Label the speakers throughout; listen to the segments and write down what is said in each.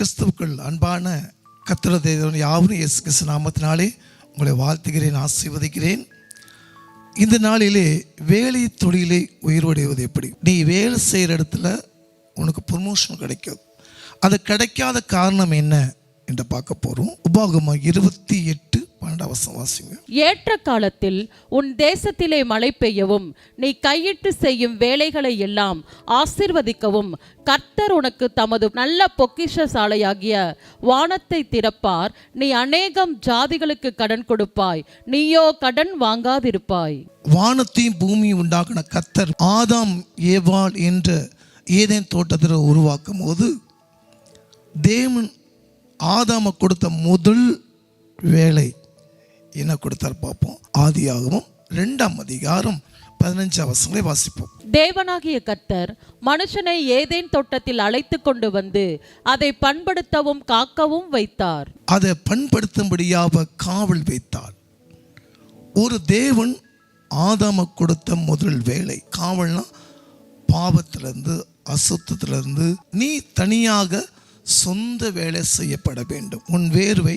Speaker 1: கிறிஸ்துவுக்குள் அன்பான கத்திர தேவன் யாவரும் இயேசு கிறிஸ்து நாமத்தினாலே உங்களை வாழ்த்துகிறேன் ஆசீர்வதிக்கிறேன். இந்த நாளிலே வேலை தொழிலை உயிர்வடைவது எப்படி? நீ வேலை செய்கிற இடத்துல உனக்கு ப்ரொமோஷன் கிடைக்கும். அது கிடைக்காத காரணம் என்ன என்று பார்க்க போகிறோம் உபாகமாக இருபத்தி எட்டு பன்னெண்டாம் வசனம் வாசிங்க.
Speaker 2: ஏற்ற காலத்தில் உன் தேசத்திலே மழை பெய்யவும் நீ கையிட்டு செய்யும் வேலைகளை எல்லாம் ஆசிர்வதிக்கவும் கர்த்தர் உனக்கு தமது நல்ல பொக்கிஷ சாலையாகிய வானத்தை திறப்பார். நீ அநேகம் ஜாதிகளுக்கு கடன் கொடுப்பாய் நீயோ கடன் வாங்காதிருப்பாய்.
Speaker 1: வானத்தையும் பூமியும் உண்டாக்கின கத்தர் ஆதாம் ஏவாள் என்ற ஏதேன் தோட்டத்தில் உருவாக்கும் போது தேவன் ஆதாம கொடுத்த முதல் வேலை என்ன கொடுத்தார் பார்ப்போம். ஆதியாகமும் ரெண்டாம் அதிகாரம் பதினஞ்சாம் வசங்களை வாசிப்போம்.
Speaker 2: தேவனாகிய கர்த்தர் மனுஷனை ஏதேன் தோட்டத்தில் அழைத்து கொண்டு வந்து அதை பண்படுத்தவும் காக்கவும் வைத்தார்.
Speaker 1: அதை பண்படுத்தும்படியாக காவல் வைத்தார். ஒரு தேவன் ஆதாம கொடுத்த முதல் வேலை காவல்னா பாவத்திலிருந்து அசுத்தத்திலிருந்து நீ தனியாக சொந்த வேலை செய்யப்பட வேண்டும். உன் வேர்வை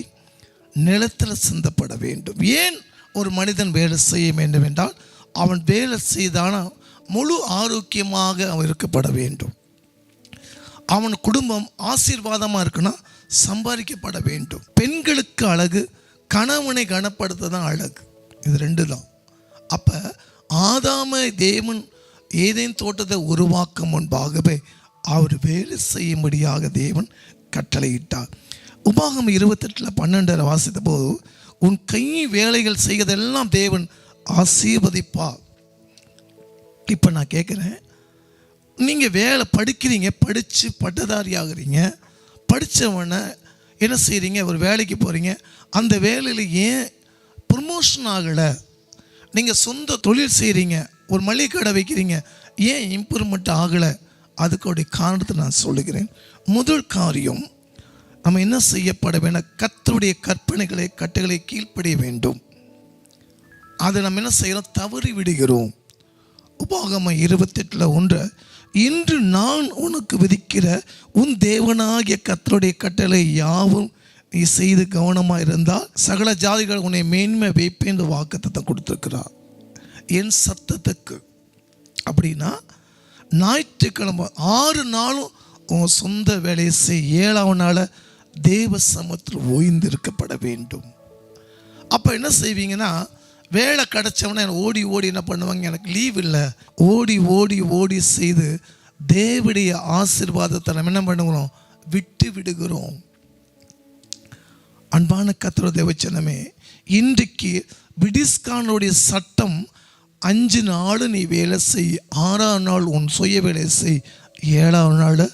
Speaker 1: நிலத்தில் சிந்தப்பட வேண்டும். ஏன் ஒரு மனிதன் வேலை செய்ய வேண்டும் என்றால் அவன் வேலை செய்தான முழு ஆரோக்கியமாக அவன் இருக்கப்பட வேண்டும். அவன் குடும்பம் ஆசீர்வாதமாக இருக்குன்னா சம்பாதிக்கப்பட வேண்டும். பெண்களுக்கு அழகு கணவனை கனப்படுத்த தான் அழகு. இது ரெண்டு தான் அப்போ ஆதாம தேவன் ஏதேன் தோட்டத்தை உருவாக்கும் முன்பாகவே அவர் வேலை செய்யும்படியாக தேவன் கட்டளையிட்டார். உபாகம் இருபத்தெட்டில் பன்னெண்டரை வாசித்த போது உன் கை வேலைகள் செய்வதெல்லாம் தேவன் ஆசீர்வதிப்பா இப்போ நான் கேட்குறேன் நீங்கள் வேலை படிக்கிறீங்க படித்து பட்டதாரி ஆகுறீங்க படித்தவனை என்ன செய்கிறீங்க ஒரு வேலைக்கு போகிறீங்க அந்த வேலையில் ஏன் ப்ரமோஷன் ஆகலை? நீங்கள் சொந்த தொழில் செய்கிறீங்க ஒரு மளிகை கடை வைக்கிறீங்க ஏன் இம்ப்ரூவ்மெண்ட் ஆகலை? அதுக்குடைய காரணத்தை நான் சொல்லுகிறேன். முதல் காரியம் நம்ம என்ன செய்யப்பட வேண்டும்? கத்தருடைய கற்பனைகளை கட்டுகளை கீழ்ப்படிய வேண்டும். அதை நம்ம என்ன செய்கிறோம் தவறி விடுகிறோம். உபாகம இருபத்தெட்டில் ஒன்று இன்று நான் உனக்கு விதிக்கிற உன் தேவனாகிய கத்தருடைய கட்டளை யாவும் நீ செய்து கவனமாக இருந்தால் சகல ஜாதிகள் உன்னை மேன்மை வைப்பேன் என்று வாக்குத்தத்தம் கொடுத்துருக்கிறார். என் சத்தத்துக்கு. அப்படின்னா ஞாயிற்றுக்கிழமை ஆறு நாளும் உன் சொந்த வேலையை செய். ஏழாவது நாளை தேவ சமத்தில் ஓய்ந்திருக்கப்பட வேண்டும். அப்போ என்ன செய்வீங்கன்னா வேலை கிடச்சவன ஓடி ஓடி என்ன பண்ணுவாங்க? எனக்கு லீவ் இல்லை. ஓடி ஓடி ஓடி செய்து தேவடைய ஆசீர்வாதத்தை நம்ம என்ன பண்ணுகிறோம்? விட்டு விடுகிறோம். அன்பான கத்திர தேவச்சனமே இன்றைக்கு பிரிட்டிஷ்கானுடைய சட்டம் அஞ்சு நாள் நீ வேலை செய் ஆறாம் நாள் உன் சுய வேலை செய் ஏழாம் நாள்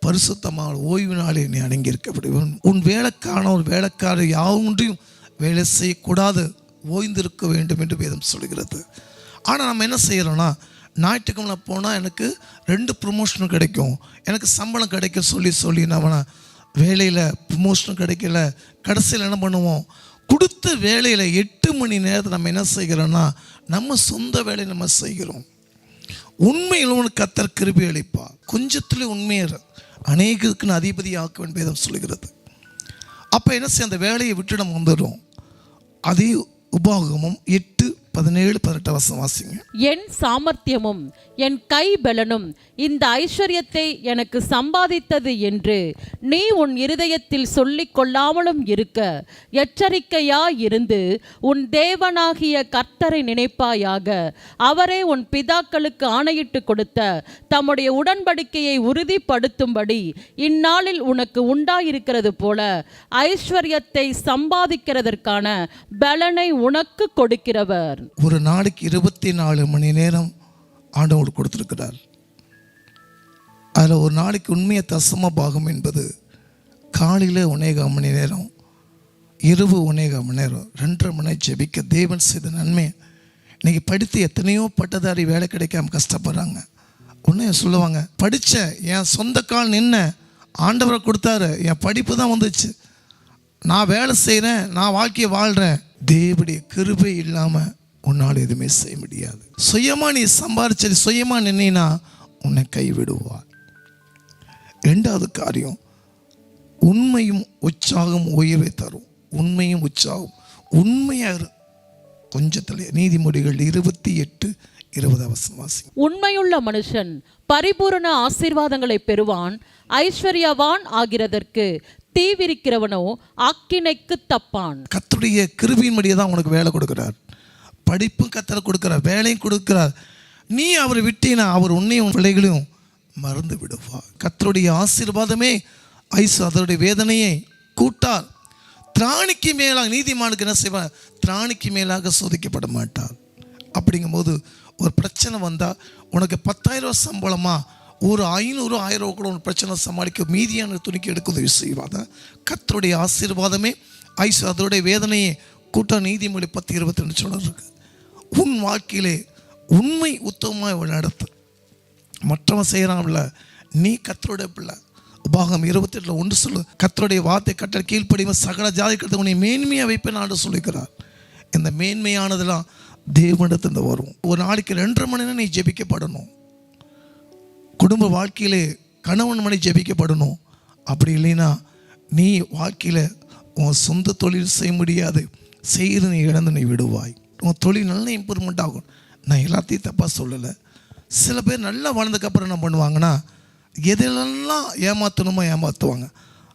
Speaker 1: பரிசுத்தமான ஓய்வு நாளில் நீ அடங்கியிருக்க உன் வேலைக்கான ஒரு வேலைக்காரர் யாவொன்றையும் வேலை செய்யக்கூடாது ஓய்ந்திருக்க வேண்டும் என்று வேதம் சொல்கிறது. ஆனால் நம்ம என்ன செய்கிறோன்னா ஞாயிற்றுக்கிழமை போனால் எனக்கு ரெண்டு ப்ரொமோஷனும் கிடைக்கும். எனக்கு சம்பளம் கிடைக்க சொல்லி சொல்லி நம்ம வேலையில் ப்ரொமோஷனும் கிடைக்கல. கடைசியில் என்ன பண்ணுவோம்? கொடுத்த வேலையில் எட்டு மணி நேரத்தில் நம்ம என்ன செய்கிறோன்னா நம்ம சொந்த வேலையை நம்ம செய்கிறோம். உண்மையில் உனக்கு கத்தர் கிருபி அளிப்பா கொஞ்சத்துல அநேகருக்குன்னு அதிபதி ஆக்க வேதம் சொல்கிறது அப்போ என்ன செய்ய அந்த வேலையை விட்டு நம்ம வந்துடும் அதே உபாகமும் எட்டு பதினேழு பதினெட்டு வருஷம் வாசிங்க.
Speaker 2: என் சாமர்த்தியமும் என் கை பலனும் இந்த ஐஸ்வர்யத்தை எனக்கு சம்பாதித்தது என்று நீ உன் இருதயத்தில் சொல்லிக் கொள்ளாமலும் இருக்க எச்சரிக்கையாய் இருந்து உன் தேவனாகிய கர்த்தரை நினைப்பாயாக அவரே உன் பிதாக்களுக்கு ஆணையிட்டு கொடுத்த தம்முடைய உடன்படிக்கையை உறுதிப்படுத்தும்படி இந்நாளில் உனக்கு உண்டாயிருக்கிறது போல ஐஸ்வர்யத்தை சம்பாதிக்கிறதற்கான பலனை உனக்கு கொடுக்கிறவர்.
Speaker 1: ஒரு நாளைக்கு இருபத்தி நாலு மணி நேரம் ஆண்டவர் கொடுத்துருக்கிறார். அதில் ஒரு நாளைக்கு உண்மையை தசம பாகம் என்பது காலையில் ஒன்னேகால் மணி நேரம் இரவு ஒன்னேகால் மணி நேரம் ரெண்டரை மணி ஜெபிக்க தேவன் செய்த நன்மை இன்றைக்கி படித்து எத்தனையோ பட்டதாரி வேலை கிடைக்காம கஷ்டப்படுறாங்க. ஒன்று சொல்லுவாங்க படித்த என் சொந்த கால் நின்ன ஆண்டவரை கொடுத்தாரு என் படிப்பு தான் வந்துச்சு. நான் வேலை செய்கிறேன் நான் வாழ்க்கையை வாழ்கிறேன் தேவடைய கிருபை இல்லாமல் உன்னால் எதுவுமே செய்ய முடியாது. சுயமாக நீ சம்பாரிச்சது சுயமாக நின்னா உன்னை கைவிடுவார் ரெண்டாவது காரியம் உண்மையும் உற்சாகம் உயர்வை தரும். உண்மையும் உற்சாகம். உண்மையாக கொஞ்சத்தில் நீதிமொழிகள் இருபத்தி எட்டு இருபது அவசரம் வாசி
Speaker 2: உண்மையுள்ள மனுஷன் பரிபூரண ஆசீர்வாதங்களை பெறுவான் ஐஸ்வர்யவான் ஆகிறதற்கு தீவிரிக்கிறவனோ ஆக்கினைக்கு தப்பான்.
Speaker 1: கர்த்தருடைய கிருபியின் படியே தான் உனக்கு வேலை கொடுக்குறார். படிப்பும் கத்தரை கொடுக்குறார் வேலையும் கொடுக்குறார். நீ அவரை விட்டீனா அவர் உன்னையும் உன் பிள்ளைகளையும் மறந்து விடுவார் கத்தருடைய ஆசீர்வாதமே ஐசு அதனுடைய வேதனையை கூட்டார். திராணிக்கு மேலாக நீதிமானுக்கு என்ன செய்வார்? திராணிக்கு மேலாக சோதிக்கப்பட மாட்டார். அப்படிங்கும்போது ஒரு பிரச்சனை வந்தால் உனக்கு பத்தாயிரம் சம்பளமாக சம்பளமா? ஒரு ஐநூறு ஆயிரம் ரூபா கூட உன் பிரச்சனை சமாளிக்க மீதியான துணிக்கு எடுக்க உதவி செய்வாத. கத்தருடைய ஆசீர்வாதமே ஐசு அதனுடைய வேதனையை கூட்ட நீதிமொழி பத்து இருபத்தி ரெண்டு சொல்லிருக்கு உன் வாழ்க்கையிலே உண்மை உத்தமமாக நடத்து மற்றவன் செய்கிறான்ல நீ கத்தருடைய பிள்ளை. உபாகம் இருபத்தி எட்டில் ஒன்று சொல்லு கத்தருடைய வார்த்தை கட்ட கீழ்ப்படிவன் சகல ஜாதி கருத்து உன்னை மேன்மையாக வைப்பேன் ஆண்டு சொல்லிக்கிறார் இந்த மேன்மையானதெல்லாம் தேவனிடத்தில் வரும். ஒரு நாளைக்கு ரெண்டரை மணி நேரம் நீ ஜெபிக்கப்படணும். குடும்ப வாழ்க்கையிலே கணவன் மணி ஜெபிக்கப்படணும். அப்படி இல்லைன்னா நீ வாழ்க்கையில் உன் சொந்த தொழில் செய்ய முடியாது. செய்து நீ இழந்து நீ விடுவாய். உன் தொழில் நல்ல இம்ப்ரூவ்மெண்ட் ஆகும். நான் எல்லாத்தையும் தப்பாக சொல்லலை. சில பேர் நல்லா வளர்ந்ததுக்கப்புறம் என்ன பண்ணுவாங்கன்னா எதிலெல்லாம் ஏமாற்றணுமோ ஏமாற்றுவாங்க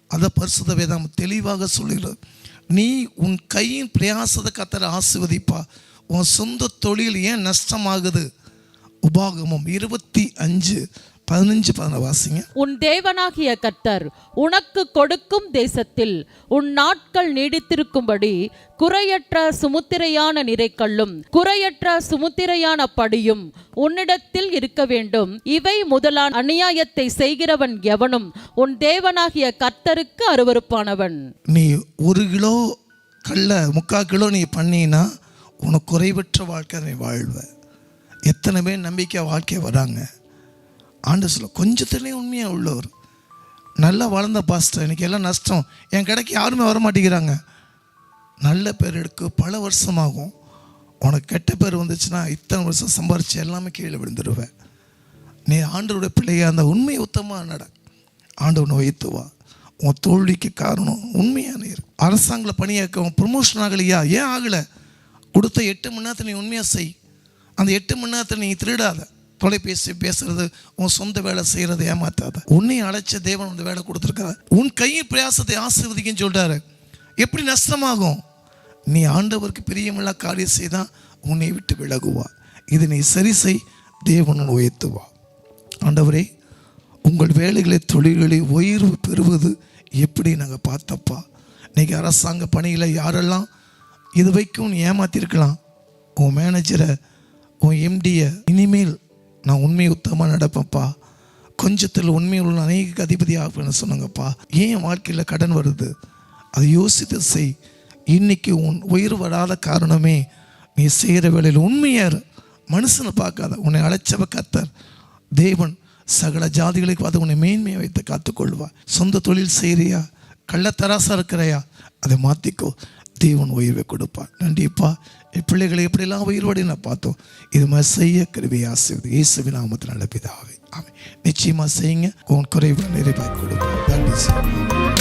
Speaker 1: அதை பரிசுத்த வேதம் தெளிவாக சொல்லுகிறது. நீ உன் கையின் பிரயாசத்தை கத்தரை ஆசிர்வதிப்பா. உன் சொந்த தொழில் ஏன் நஷ்டமாகுது? உபாகமம் இருபத்தி அஞ்சு பதினஞ்சு பதினாறு வாசிங்க.
Speaker 2: உன் தேவனாகிய கர்த்தர் உனக்கு கொடுக்கும் தேசத்தில் உன் நாட்கள் நீடித்திருக்கும்படி குறையற்ற சுமுத்திரையான நிறைக்கல்லும் குறையற்ற சுமுத்திரையான படியும் உன்னிடத்தில் இருக்க வேண்டும். இவை முதலான அநியாயத்தை செய்கிறவன் எவனும் உன் தேவனாகிய கர்த்தருக்கு அருவருப்பானவன்.
Speaker 1: நீ ஒரு கிலோ கல்ல முக்கால் கிலோ நீ பண்ணினா உனக்கு குறைவற்ற வாழ்க்கை நீ வாழ்வ. எத்தனை பேர் நம்பிக்கை வாழ்க்கை வராங்க. ஆண்டு சொல்ல கொஞ்சத்துலேயும் உண்மையாக உள்ளவர். நல்லா வளர்ந்த பாஸ்டர் எனக்கு எல்லாம் நஷ்டம். என் கடைக்கு யாருமே வர மாட்டேங்கிறாங்க நல்ல பேர் எடுக்க பல வருஷமாகும். உனக்கு கெட்ட பேர் வந்துச்சுன்னா இத்தனை வருஷம் சம்பாரிச்சு எல்லாமே கீழே விழுந்துடுவேன் நீ ஆண்டவருடைய பிள்ளைய அந்த உண்மையை உத்தமாக நட. ஆண்டவனை வைத்துவா உன் தோல்விக்கு காரணம் உண்மையான இரு. அரசாங்கில் பணியாக்க ப்ரொமோஷன் ஆகலையா? ஏன் ஆகலை? கொடுத்த எட்டு மணி நேரத்தை நீ உண்மையாக செய். அந்த எட்டு மணி நேரத்தை நீ திருடாத. தொலைபேசி பேசுறது உன் சொந்த வேலை செய்கிறது ஏமாத்தாத. உன்னை அழைச்ச தேவன் அந்த வேலை கொடுத்துருக்காரு. உன் கையின் பிரயாசத்தை ஆசீர்வதிக்குன்னு சொல்றாரு. எப்படி நஷ்டமாகும்? நீ ஆண்டவருக்கு பிரியமில்லா காரியம் செய்தால் உன்னை விட்டு விலகுவா இது நீ சரி செய் தேவன் உயர்த்துவா ஆண்டவரே உங்கள் வேலைகளை தொழில்களை உயர்வு பெறுவது எப்படி நாங்கள் பார்த்தப்பா? இன்னைக்கு அரசாங்க பணியில் யாரெல்லாம் இது வரைக்கும் நீ ஏமாத்திருக்கலாம்? உன் மேனேஜரை உன் எம்டியை இனிமேல் நான் உண்மை உத்தமாக நடப்பேன்ப்பா. கொஞ்சத்தில் உண்மை உள்ள அநேக அதிபதி ஆகுன்னு சொன்னாங்கப்பா. ஏன் என் வாழ்க்கையில் கடன் வருது? அதை யோசித்து செய். இன்னைக்கு உன் உயிர் வராத காரணமே நீ செய்கிற வேலையில் உண்மையார் மனுஷனை பார்க்காத. உன்னை அழைச்சவ கத்தர். தேவன் சகல ஜாதிகளுக்கு பார்த்து உன்னை மேன்மையை வைத்து காத்துக்கொள்வா சொந்த தொழில் செய்கிறியா கள்ளத்தராசாக இருக்கிறையா? அதை மாற்றிக்கோ தேவன் உயர்வை கொடுப்பார். நன்றிப்பா. என் பிள்ளைகளை எப்படிலாம் உயிர்வடி நான் பார்த்தோம். இது மாதிரி செய்ய கருவி ஆசிரியர் இயேசுவி நாமத்தில் நடப்பிதாவே ஆமாம் நிச்சயமாக செய்யுங்க. உன் குறைவை நிறைவாக கொடுப்பார் நன்றி சார்